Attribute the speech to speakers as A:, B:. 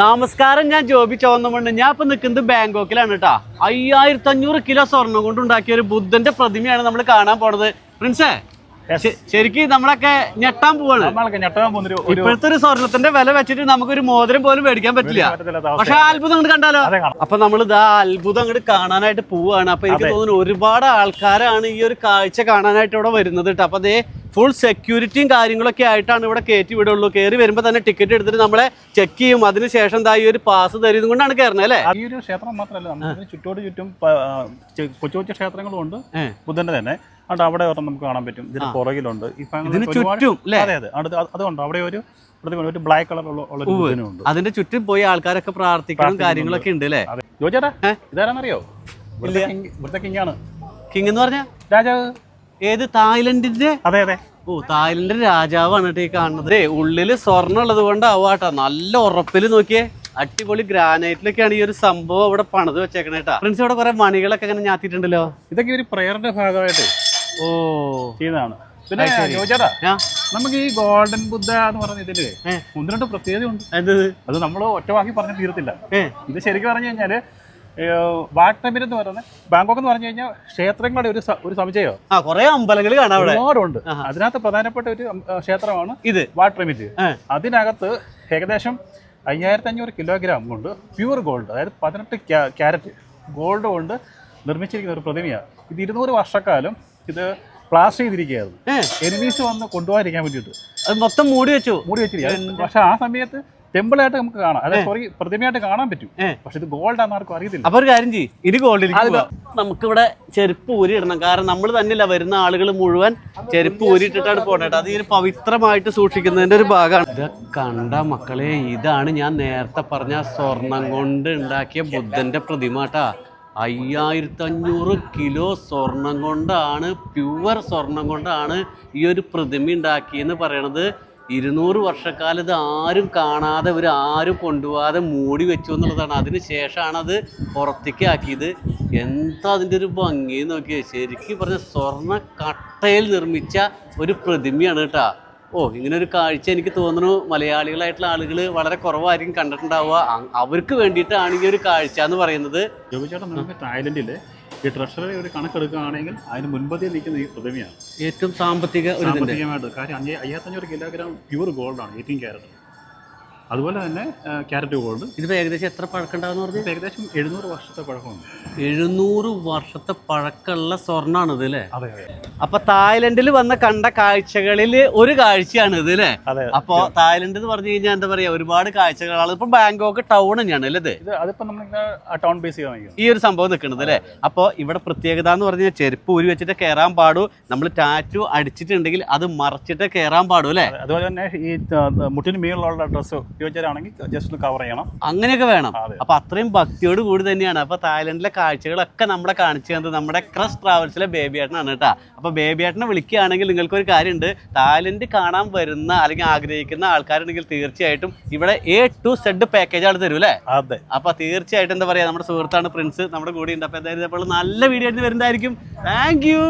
A: നമസ്കാരം ഞാൻ ജോബി ചോന്നമുണ്ട് ഞാൻ ഇപ്പൊ നിൽക്കുന്നത് ബാങ്കോക്കിലാണ് കേട്ടാ അയ്യായിരത്തി അഞ്ഞൂറ് കിലോ സ്വർണം കൊണ്ട് ഉണ്ടാക്കിയ ഒരു ബുദ്ധന്റെ പ്രതിമയാണ് നമ്മൾ കാണാൻ പോണത്. പ്രിൻസേ ശരിക്ക് നമ്മളൊക്കെ ഞെട്ടാൻ പോവാണ്. ഇപ്പോഴത്തെ ഒരു സ്വർണത്തിന്റെ വില വെച്ചിട്ട് നമുക്ക് ഒരു മോതിരം പോലും മേടിക്കാൻ പറ്റില്ല. പക്ഷെ ആ അത്ഭുതം അങ്ങോട്ട് കണ്ടാലോ? അപ്പൊ നമ്മൾ ഇതാ അത്ഭുതം അങ്ങോട്ട് കാണാനായിട്ട് പോവാണ്. അപ്പൊ എനിക്ക് തോന്നുന്നു ഒരുപാട് ആൾക്കാരാണ് ഈ ഒരു കാഴ്ച കാണാനായിട്ട് ഇവിടെ വരുന്നത് കേട്ടോ അപ്പൊ അതേ ഫുൾ സെക്യൂരിറ്റിയും കാര്യങ്ങളൊക്കെ ആയിട്ടാണ് ഇവിടെ കയറ്റി വിടുള്ളൂ. കയറി വരുമ്പോൾ തന്നെ ടിക്കറ്റ് എടുത്തിട്ട് നമ്മളെ ചെക്ക് ചെയ്യും. അതിനുശേഷം എന്താ ഈ ഒരു പാസ് തരുന്നത് കൊണ്ടാണ് കയറുന്നത് അല്ലേ?
B: ഈ ഒരു ക്ഷേത്രം മാത്രമല്ല ചുറ്റോട് ചുറ്റും കൊച്ചു കൊച്ചു ക്ഷേത്രങ്ങളും ഉണ്ട്. ബുദ്ധന്റെ തന്നെ. അതുകൊണ്ട് അവിടെ ഒരെണ്ണം നമുക്ക് കാണാൻ പറ്റും. ഇതിന് പുറകിലുണ്ട്.
A: ഇതിന് ചുറ്റും അല്ലേ?
B: അതെ അതെ. അതുകൊണ്ട് അവിടെ ഒരു ഒരു ബ്ലാക്ക് കളർ ഉള്ള
A: അതിന്റെ ചുറ്റും പോയി ആൾക്കാരൊക്കെ പ്രാർത്ഥിക്കണം കാര്യങ്ങളൊക്കെ ഉണ്ട് അല്ലേ?
B: ജോജേട്ടാ? ഇതാരാന്നറിയോ? ഇവിടുത്തെ കിങ് ആണ്.
A: കിങ് എന്ന് പറഞ്ഞ?
B: രാജാവ്.
A: ഏത് തായ്ലൻഡിന്റെ?
B: അതെ അതെ.
A: ഓ തായ്ലൻഡിന്റെ രാജാവാണ് കേട്ടോ ഈ കാണുന്നത്. ഉള്ളിൽ സ്വർണം ഉള്ളത് കൊണ്ടാവാട്ടോ നല്ല ഉറപ്പിൽ നോക്കിയേ. അടിപൊളി ഗ്രാനൈറ്റിലൊക്കെയാണ് ഈ ഒരു സംഭവം അവിടെ പണിത് വെച്ചേക്കണേ കേട്ടാ. ഫ്രണ്ട്സ് ഇവിടെ കുറെ മണികളൊക്കെ അങ്ങനെ ഞാത്തിട്ടുണ്ടല്ലോ
B: ഇതൊക്കെ ഒരു പ്രയറിന്റെ ഭാഗമായിട്ട്
A: ഓ.
B: ചെയ്താണ് പിന്നെ നമുക്ക് ഈ ഗോൾഡൻ ബുദ്ധ എന്ന് പറഞ്ഞ
A: ഇതിൽ.
B: ഒന്ന് രണ്ട് പ്രത്യേകതയുണ്ട്. അത് നമ്മൾ ഒറ്റവാക്കി പറഞ്ഞു തീരത്തില്ല. ഇത് ശരിക്കും പറഞ്ഞു കഴിഞ്ഞാൽ വാട്ടമിൻ എന്ന് പറയുന്നത് ബാങ്കോക്ക് എന്ന് പറഞ്ഞു കഴിഞ്ഞാൽ ക്ഷേത്രങ്ങളുടെ ഒരു ഒരു സമുച്ചയോ?
A: ആ കുറെ അമ്പലങ്ങൾ കാണാം അവിടെ.
B: ഒരുപാടുണ്ട്. അതിനകത്ത് പ്രധാനപ്പെട്ട ഒരു ക്ഷേത്രമാണ്
A: ഇത്.
B: വാട്ടമിറ്റ്. അതിനകത്ത് ഏകദേശം അയ്യായിരത്തി അഞ്ഞൂറ് കിലോഗ്രാം കൊണ്ട് പ്യൂർ ഗോൾഡ് അതായത് പതിനെട്ട് ക്യാരറ്റ് ഗോൾഡ് കൊണ്ട് നിർമ്മിച്ചിരിക്കുന്ന ഒരു പ്രതിമയാണ് ഇത് ഇരുന്നൂറ് വർഷക്കാലം ഇത് പ്ലാസ്റ്റർ ചെയ്തിരിക്കുകയായിരുന്നു. എനിമീസ് വന്ന് കൊണ്ടുപോകാതിരിക്കാൻ വേണ്ടിയിട്ട്.
A: അത് മൊത്തം മൂടി വെച്ചു.
B: മൂടി വെച്ചിരിക്കുക പക്ഷെ ആ സമയത്ത് ടെമ്പിളായിട്ട് നമുക്ക് കാണാം. അതായത് സോറി പ്രതിമയായിട്ട് കാണാൻ പറ്റും. പക്ഷെ ഇത് ഗോൾഡ് ആണെന്ന് ആർക്കും അറിയത്തില്ല.
A: അപ്പൊ ഒരു കാര്യം ചെയ്യ്. ഇത് ഗോൾഡിൽ നമുക്കിവിടെ ചെരുപ്പ് ഊരി ഇടണം കാരണം നമ്മൾ തന്നെയല്ല വരുന്ന ആളുകൾ മുഴുവൻ ചെരുപ്പ് ഊരിയിട്ടിട്ടാണ് പോകേണ്ടത് അത് ഇങ്ങനെ പവിത്രമായിട്ട് സൂക്ഷിക്കുന്നതിന്റെ ഒരു ഭാഗമാണ്. ഇത് കണ്ട മക്കളെ ഇതാണ് ഞാൻ നേരത്തെ പറഞ്ഞ സ്വർണം കൊണ്ട് ഉണ്ടാക്കിയ ബുദ്ധന്റെ പ്രതിമ കേട്ടാ അയ്യായിരത്തി അഞ്ഞൂറ് കിലോ സ്വർണം കൊണ്ടാണ് പ്യുവർ സ്വർണം കൊണ്ടാണ് ഈ ഒരു പ്രതിമ ഉണ്ടാക്കിയെന്ന് പറയണത്. ഇരുന്നൂറ് വർഷക്കാലം ഇത് ആരും കാണാതെ ഒരു ആരും കൊണ്ടുപോകാതെ മൂടി വെച്ചു എന്നുള്ളതാണ്. അതിന് ശേഷമാണ് അത് പുറത്തേക്ക് ആക്കിയത്. എന്താ അതിന്റെ ഒരു ഭംഗി നോക്കിയത് ശരിക്കും പറഞ്ഞ സ്വർണ കട്ടയിൽ നിർമ്മിച്ച ഒരു പ്രതിമയാണ് കേട്ടാ. ഓ ഇങ്ങനെ ഒരു കാഴ്ച എനിക്ക് തോന്നുന്നു മലയാളികളായിട്ടുള്ള ആളുകൾ വളരെ കുറവായിരിക്കും കണ്ടിട്ടുണ്ടാവുക. അവർക്ക് വേണ്ടിയിട്ടാണ് ഈ ഒരു കാഴ്ച എന്ന് പറയുന്നത്.
B: തായ്ലൻഡിൽ ഈ ട്രഷറി ഒരു കണക്കെടുക്കുകയാണെങ്കിൽ അതിന് മുൻപതിൽ നിൽക്കുന്ന ഈ പ്രതിമയാണ്.
A: ഏറ്റവും സാമ്പത്തിക
B: സാമ്പത്തികമായിട്ട്. കാര്യം അഞ്ച് അയ്യാത്തഞ്ഞൂറ് കിലോഗ്രാം പ്യൂർ ഗോൾഡാണ് എയ്റ്റീൻ ക്യാരറ്റ് അതുപോലെ തന്നെ ക്യാരറ്റ് ഗോൾഡ്
A: ഇതിപ്പോൾ ഏകദേശം എത്ര പഴക്കമുണ്ടാവെന്ന് പറഞ്ഞു?
B: ഇത് ഏകദേശം എഴുന്നൂറ് വർഷത്തെ പഴക്കമുണ്ട്.
A: എഴുന്നൂറ് വർഷത്തെ പഴക്കമുള്ള സ്വർണമാണിത് അല്ലേ
B: അതെ അതെ.
A: അപ്പൊ തായ്ലൻഡിൽ വന്ന കണ്ട കാഴ്ചകളിൽ ഒരു കാഴ്ചയാണ് ഇത് അല്ലേ അപ്പോ തായ്ലൻഡ് എന്ന് പറഞ്ഞു കഴിഞ്ഞാൽ എന്താ പറയാ ഒരുപാട് കാഴ്ചകളാണ്. ഇപ്പൊ ബാങ്കോക്ക് ടൗൺ തന്നെയാണ് അല്ലേ
B: നമ്മൾ ടൗൺ ബേസ് ചെയ്യാൻ
A: ഈ ഒരു സംഭവം നിൽക്കുന്നത് അല്ലേ അപ്പോൾ ഇവിടെ പ്രത്യേകത എന്ന് പറഞ്ഞു കഴിഞ്ഞാൽ ചെരുപ്പ് ഊരി വെച്ചിട്ട് കയറാൻ പാടൂ. നമ്മൾ ടാറ്റു അടിച്ചിട്ടുണ്ടെങ്കിൽ അത് മറച്ചിട്ട് കയറാൻ പാടൂ അല്ലേ
B: അതുപോലെ തന്നെ ഈ മുട്ടിന് മീനുള്ള ഡ്രസ്സ് ഉപയോഗിച്ചാണെങ്കിൽ ജസ്റ്റ് ഒന്ന് കവർ ചെയ്യണം.
A: അങ്ങനെയൊക്കെ വേണം. അപ്പൊ അത്രയും ഭക്തിയോട് കൂടി തന്നെയാണ്. അപ്പൊ തായ്ലൻഡിലെ കാഴ്ചകളൊക്കെ നമ്മളെ കാണിച്ചു തന്നത് നമ്മുടെ ക്രസ് ട്രാവൽസിലെ ബേബി ഏട്ടനാണ് കേട്ടോ. അപ്പൊ ബേബി ഏട്ടനെ വിളിക്കുകയാണെങ്കിൽ നിങ്ങൾക്ക് ഒരു കാര്യമുണ്ട്. തായ്ലൻഡ് കാണാൻ വരുന്ന അല്ലെങ്കിൽ ആഗ്രഹിക്കുന്ന ആൾക്കാരുണ്ടെങ്കിൽ തീർച്ചയായിട്ടും ഇവിടെ എ ടു സെഡ് പാക്കേജ് ആണ് തരും അല്ലേ
B: അതെ.
A: അപ്പൊ തീർച്ചയായിട്ടും എന്താ പറയാ നമ്മുടെ സുഹൃത്താണ് പ്രിൻസ് നമ്മുടെ കൂടെ ഉണ്ട്. അപ്പൊ എന്തായാലും നല്ല വീഡിയോ വരുന്നതായിരിക്കും. Thank you